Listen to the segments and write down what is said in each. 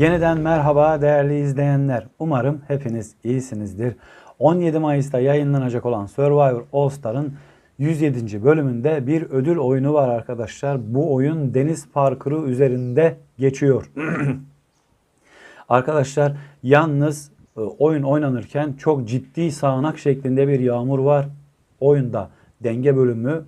Yeniden merhaba değerli izleyenler. Umarım hepiniz iyisinizdir. 17 Mayıs'ta yayınlanacak olan Survivor All Star'ın 107. bölümünde bir ödül oyunu var arkadaşlar. Bu oyun deniz parkuru üzerinde geçiyor. Arkadaşlar yalnız e, oyun oynanırken çok ciddi sağanak şeklinde bir yağmur var. Oyunda denge bölümü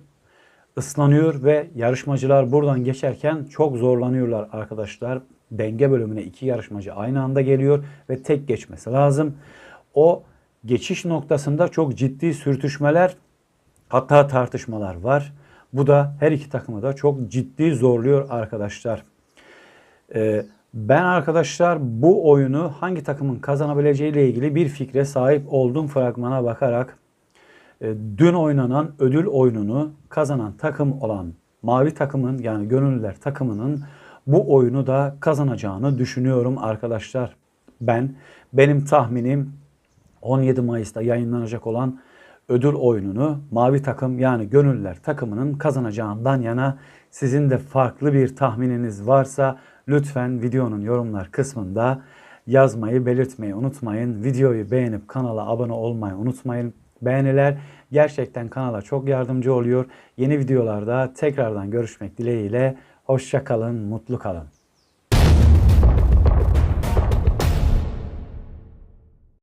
ıslanıyor ve yarışmacılar buradan geçerken çok zorlanıyorlar arkadaşlar. Denge bölümüne iki yarışmacı aynı anda geliyor ve tek geçmesi lazım. O geçiş noktasında çok ciddi sürtüşmeler hatta tartışmalar var. Bu da her iki takımı da çok ciddi zorluyor arkadaşlar. Ee, ben arkadaşlar bu oyunu hangi takımın kazanabileceği ile ilgili bir fikre sahip oldum fragmana bakarak. E, dün oynanan ödül oyununu kazanan takım olan mavi takımın yani gönüllüler takımının bu oyunu da kazanacağını düşünüyorum arkadaşlar. Ben benim tahminim 17 Mayıs'ta yayınlanacak olan ödül oyununu mavi takım yani gönüllüler takımının kazanacağından yana sizin de farklı bir tahmininiz varsa lütfen videonun yorumlar kısmında yazmayı belirtmeyi unutmayın. Videoyu beğenip kanala abone olmayı unutmayın. Beğeniler gerçekten kanala çok yardımcı oluyor. Yeni videolarda tekrardan görüşmek dileğiyle. Hoşça kalın, mutlu kalın.